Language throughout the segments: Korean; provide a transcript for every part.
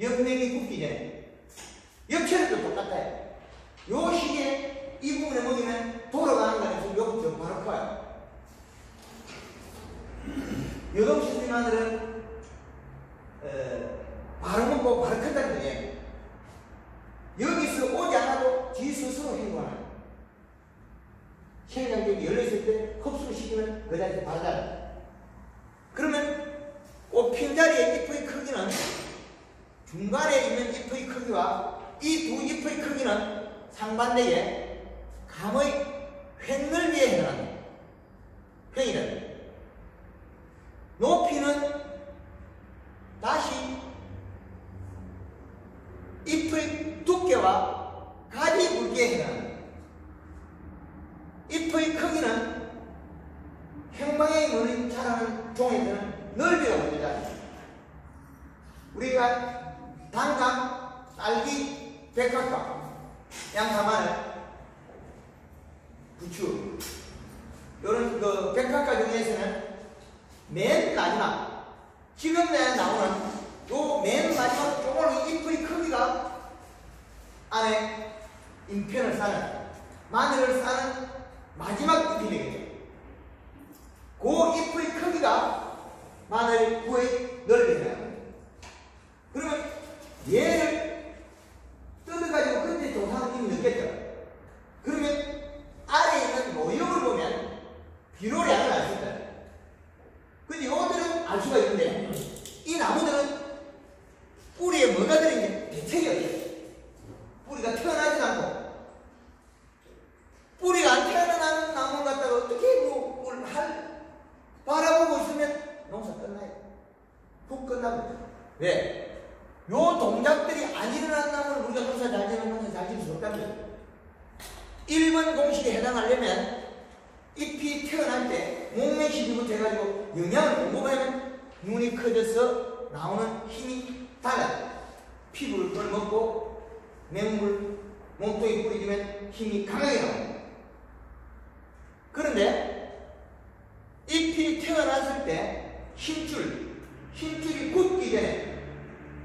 옆면이 굽기 전에 옆체력도 똑같아요. 요 시기에 이 부분에 먹이면 돌아가는 거아니서 요부터 바로 커요. 요동시스 마늘은 어, 바로 먹고 바로 큰다는 거예요. 여기서 오지 않아도 지 스스로 행동하는 생장력이 열려있을 때 흡수를 시키면 그 자리에서 바로 자라. 그러면 꽃핀 자리의 잎의 크기는 중간에 있는 잎의 크기와 이 두 잎의 크기는 상반대에 감의 횡넓이에 해당합니다. 횡이다. 높이는 다시 잎의 두께와 가지 굵기에 해당합니다. 잎의 크기는 행방의 물이 자라는 종에서는 넓이가 문제다. 우리가 단감, 딸기, 백합과 양파, 마늘, 부추 이런 그 백합과 중에서는 맨 마지막 지금 나오는 요 맨 마지막 조금 잎의 크기가 안에 인편을 싸는 마늘을 싸는 마지막 잎이 되겠죠. 그 잎의 크기가 마늘 구의 넓이잖아요. 그러면 얘를 뜯어가지고 끝에 조사하는 힘이 느꼈죠. 그러면 아래에 있는 모형을 보면 비료량을 알 수 있다. 근데 요들은 알 수가 있는데 이 나무들은 뿌리에 뭐가 들어있는지 대책이 없어요. 뿌리가 태어나지 않고 뿌리가 안 태어나는 나무를 갖다가 어떻게 뭐할 바라보고 있으면 농사 끝나요. 푹 끝나버려. 왜? 요 동작들이 안 일어난 나무는 우리가 농사 잘 되는 농사 잘 지을 수 없다는 거죠. 1번 공식에 해당하려면 잎이 태어날 때 목매 시기부터 해가지고 영양을 공급하면 눈이 커져서 나오는 힘이 달라요. 피부를 끓먹고 맹물 몸통에 뿌리주면 힘이 강하게 나옵니다. 그런데 잎이 태어났을 때 힘줄, 힘줄이 굳기 전에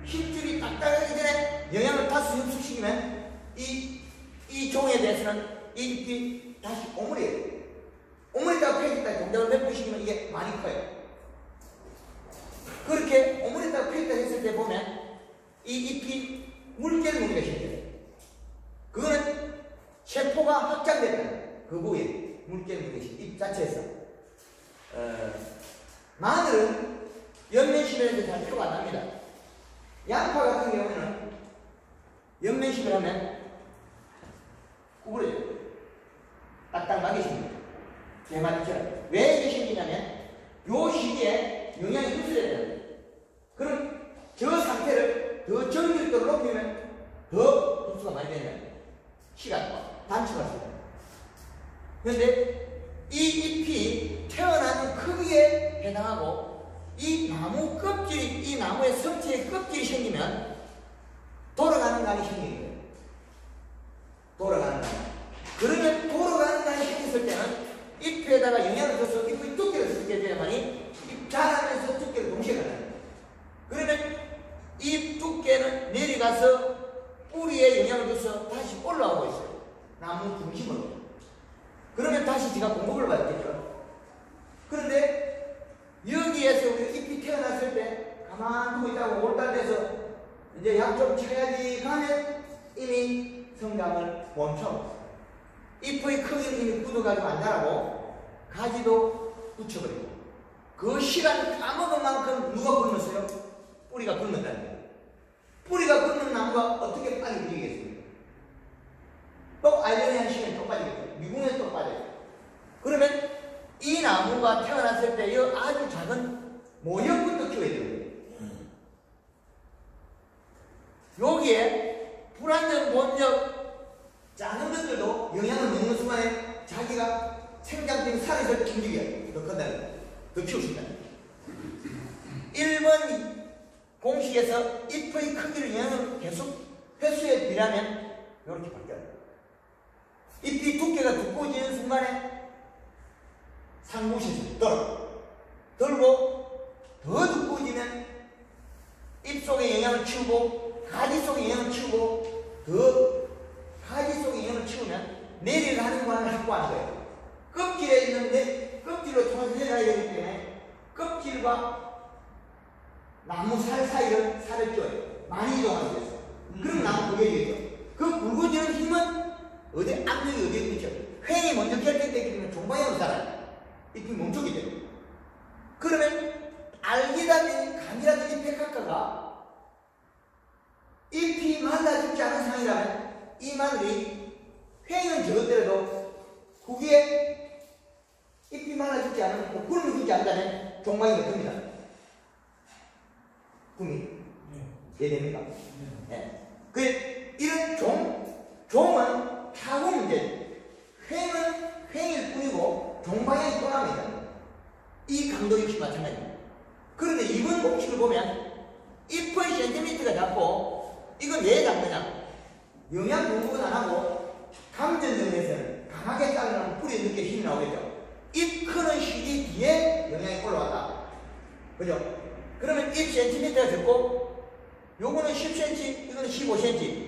힘줄이 딱딱하기 전에 영양을 다시 흡수시키면 이, 이 종에 대해서는 이 잎이 다시 오므려요. 오므리다가 펴겠다 동작을 시키면 이게 많이 커요. 그렇게 오므리다가 펴겠다 했을 때 보면 이 잎이 물결 무늬가 생겨요. 그거는 세포가 확장됐다는 그 부위에 물결 무늬가 잎 자체에서 어, 마늘은 해서 잘 표가 안 납니다. 양파 같은 경우는 연면식을 하면 구부러져요. 딱딱하게 생깁니다. 대마리처럼. 왜 이게 생기냐면 요 시기에 영양이 흡수돼야 돼요. 그럼 저 상태를 더 정밀도를 높이면 더 흡수가 많이 된다. 시간과 단축할 수 있다. 그런데 이 잎이 태어난 크기에 해당하고 이 나무 껍질이 이 나무의 성체의 껍질이 생기면 돌아가는 간이 생기는 거예요. 돌아가는 간. 그러면 돌아가는 간이 생겼을 때는 잎에다가 영양을 줘서 잎의 두께를 쓰게 돼야만이 잎 자라면서 두께를 동시에 가는. 그러면 잎 두께는 내려가서 뿌리에 영향을 줘서 다시 올라오고 있어요. 나무 중심으로. 그러면 다시 제가 공급을 받겠죠. 그런데 여기에서 우리가 잎이 태어났을 때 가만 두고 있다가 올달 돼서 이제 약 좀 쳐야지 가면 이미 성장을 멈춰버렸어요. 잎의 크기는 이미 굳어가지고 안 자라고 가지도 붙여버리고 그 시간 까먹은 만큼 누가 굶었어요? 뿌리가 굶는다는 거예요. 뿌리가 굶는 나무가 어떻게 빨리 움직이겠습니까? 또 알레르기한 시간이 또 빠지겠죠. 미궁에 또 빠져요. 그러면 이 나무가 태어났을 때이 아주 작은 모형 1이라는 공식에서 잎의 크기를 영향 계속 횟수에 비례하면 이렇게 바뀌어요. 잎이 두께가 두꺼워지는 순간에 상무시에서 떨어 들고 더 두꺼워지면 잎속에 영향을 치우고 가지 속에 영향을 치우고 더 가지 속에 영향을 치우면 내리가는 구간을 확보한 거예요. 껍질에 있는데 껍질로 통해서 내려가야 되기 때문에 껍질과 나무 살 사이를 살을 쪄요. 많이 이동하게 됐어. 그럼 나무 굵어지겠죠. 그 굵어지는 힘은 어디 압력이 어디에 있죠? 횡이 먼저 결정되기 때문에 종방향으로 살아요. 잎이 멈추게 돼요. 그러면 알기라든 감이라든 잎의 각각가 잎이 말라 죽지 않은 상황이라면 이 마늘이 횡은 적었더라도 후기에 잎이 말라 죽지 않은 구름이 죽지 않다면 종방이 됩니다. 꿈이 이해됩니까? 네. 그 이런 종 종은 타고 이제 횡은 횡일 뿐이고 종방향이 떠납니다. 이 강도 역시 마찬가지입니다. 그런데 이번 공식을 보면 잎의 센티미터가 작고 이건 왜 작느냐? 영양 공급은 안 하고 감전등에서는 강하게 자르면 뿌리 늦게 힘이 나오겠죠. 잎 크는 시기 뒤에 영양이 올라왔다. 그죠? 그러면 잎 센티미터가 적고 요거는 10cm, 이거는 15cm,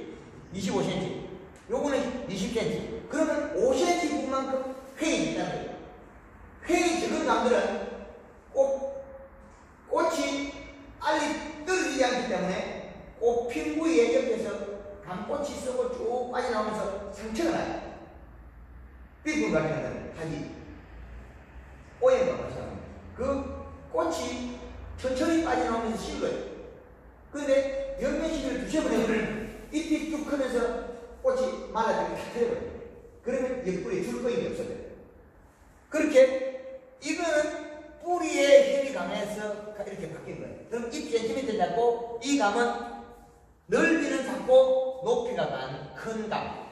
25cm, 요거는 20cm. 그러면 5cm 부분만큼 횡이 있다는 거예요. 횡이 적은 감들은 꽃, 꽃이 알이 떨어지지 않기 때문에 꽃핀 부위에 옆에서 감꽃이 썩어 쭉 빠져나오면서 상처가 나요. 삐분 같은 거는 하지. 오염과 마찬가지. 그 꽃이 천천히 빠져나오면서 식어요. 근데 열매시를 두셔버리면 잎이 쭉 크면서 꽃이 말라지고 다 터져버려요. 그러면 옆구리에 줄 거임이 없어져요. 그렇게 이거는 뿌리의 힘이 강해서 이렇게 바뀐 거예요. 그럼 잎 센티미터 잡고 이 감은 넓이는 작고 높이가 큰 감.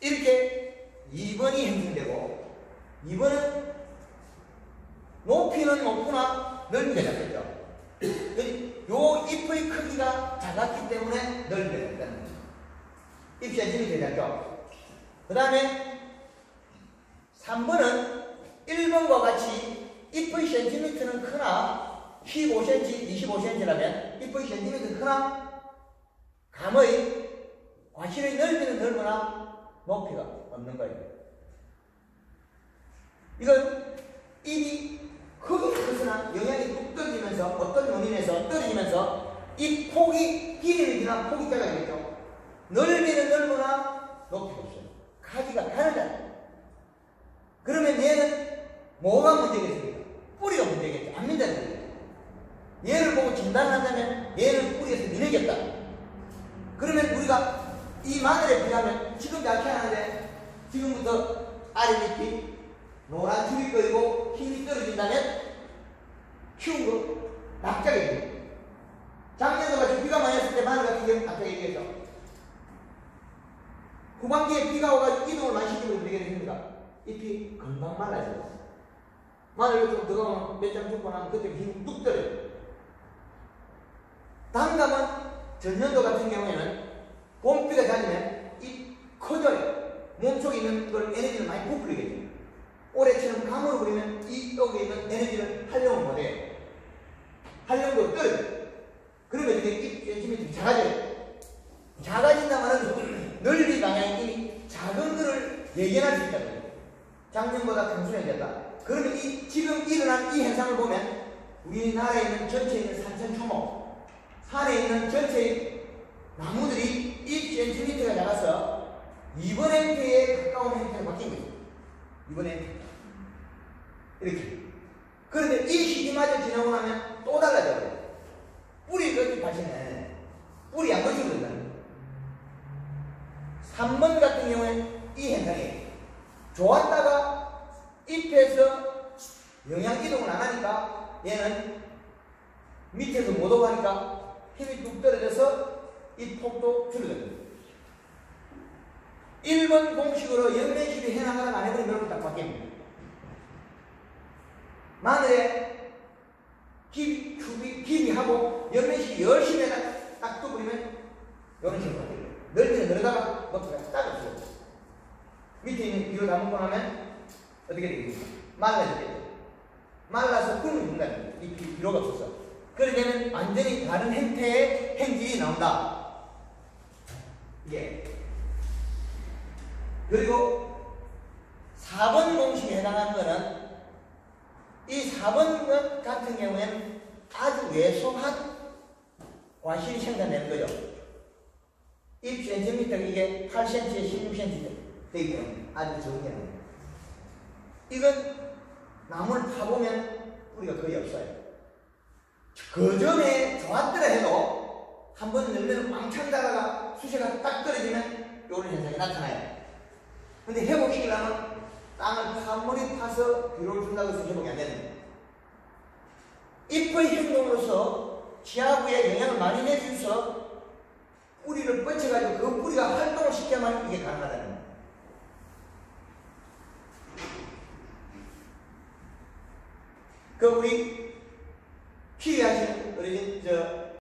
이렇게 2번이 형성되고 2번은 높이는 높구나 넓이가 작겠죠. 요 잎의 크기가 작았기 때문에 넓이가 작다는 거죠. 잎 센티미터 작죠. 그 다음에 3번은 1번과 같이 잎의 센티미터는 크나 15cm, 25cm라면 잎의 센티미터 크나 감의 과실의 넓이는 넓으나 높이가 없는 거예요. 이건 잎이 크기 크으나 영양이 뚝 떨어지면서 어떤 원인에서 떨어지면서 이 폭이 길이는 기나 폭이 작아지겠죠. 넓이는 넓으나 높이가 없어요. 가지가 가느다. 뭐가 문제겠습니까? 뿌리가 문제겠죠. 안 민다는 거예요. 얘를 보고 진단한다면 얘는 뿌리에서 미내겠다. 그러면 우리가 이 마늘에 비하면 지금 약해 하는데 지금부터 아랫잎이 노란 줄이 꺼이고 힘이 떨어진다면 키운 거 납작이 됩니다. 작년도 같이 비가 많이 왔을 때 마늘 같은 경우는 아까 얘기했죠. 후반기에 비가 와가지고 이동을 많이 시키면 어떻게 됩니까? 잎이 금방 말라져요. 마늘 좀 들어가면 몇장 죽고 나면 그때 힘이 뚝 떨어요. 단감은 전년도 같은 경우에는 봄비가 잦으면 이 커져요. 몸속에 있는 걸 에너지를 많이 부풀리겠죠. 올해처럼 감으로 부리면 이 속에 있는 에너지를 활용을 못해요. 활용도 떨어요. 그러면 이게 이 센티미터 작아져요. 작아진다면 넓이 방향이 작은 거를 예견할 수 있다는 거예요. 작년보다 단순해졌다. 그러면 이, 지금 일어난 이 현상을 보면 우리나라에 있는 전체에 있는 산천 초목, 산에 있는 전체의 나무들이 1cm가 작아서 2번 행태에 가까운 행태로 바뀐 거죠. 2번 행태. 이렇게. 그런데 이 시기마저 지나고 나면 또 달라져요. 뿌리 그렇게 다시는 뿌리 안 거치고 된다는 3번 같은 경우에는 이 현상이에요. 좋았다가 잎에서 영양 이동을 안 하니까 얘는 밑에서 못 오고 하니까 힘이 뚝 떨어져서 이 폭도 줄어듭니다. 1번 공식으로 연면식이 해나가다가 안 해버리면 이렇게 딱 바뀝니다. 마늘에 기, 큐비, 기비하고 연면식이 열심히 딱, 딱 떠버리면 이런 식으로 바뀝니다. 넓이는 늘어다가 높이가 딱 없어요. 밑에 있는 비를 다 먹고 나면 어떻게 되겠습니까? 말라지겠죠. 말라서 굶을 준다는 이 비료가 없어서. 그렇게 되면 완전히 다른 형태의 행질이 나온다. 이게. 그리고 4번 공식에 해당하는 거는 이 4번 것 같은 경우에는 아주 왜소한 과실이 생산되는 거죠. 이 센티미터 이게 8cm에 16cm 되기 때문에 아주 적은 게. 이건 나무를 파보면 뿌리가 거의 없어요. 그 전에 좋았더라 해도 한 번 열면 왕창 자라가 수세가 딱 떨어지면 이런 현상이 나타나요. 근데 회복시키려면 땅을 파물이 파서 비료를 준다고 해서 회복이 안 되는 거예요. 잎의 행동으로서 지하부에 영향을 많이 내주셔서 뿌리를 뻗쳐가지고 그 뿌리가 활동을 시켜야만 이게 가능하다는 거예요. 그 우리 피위 하시는 어린 저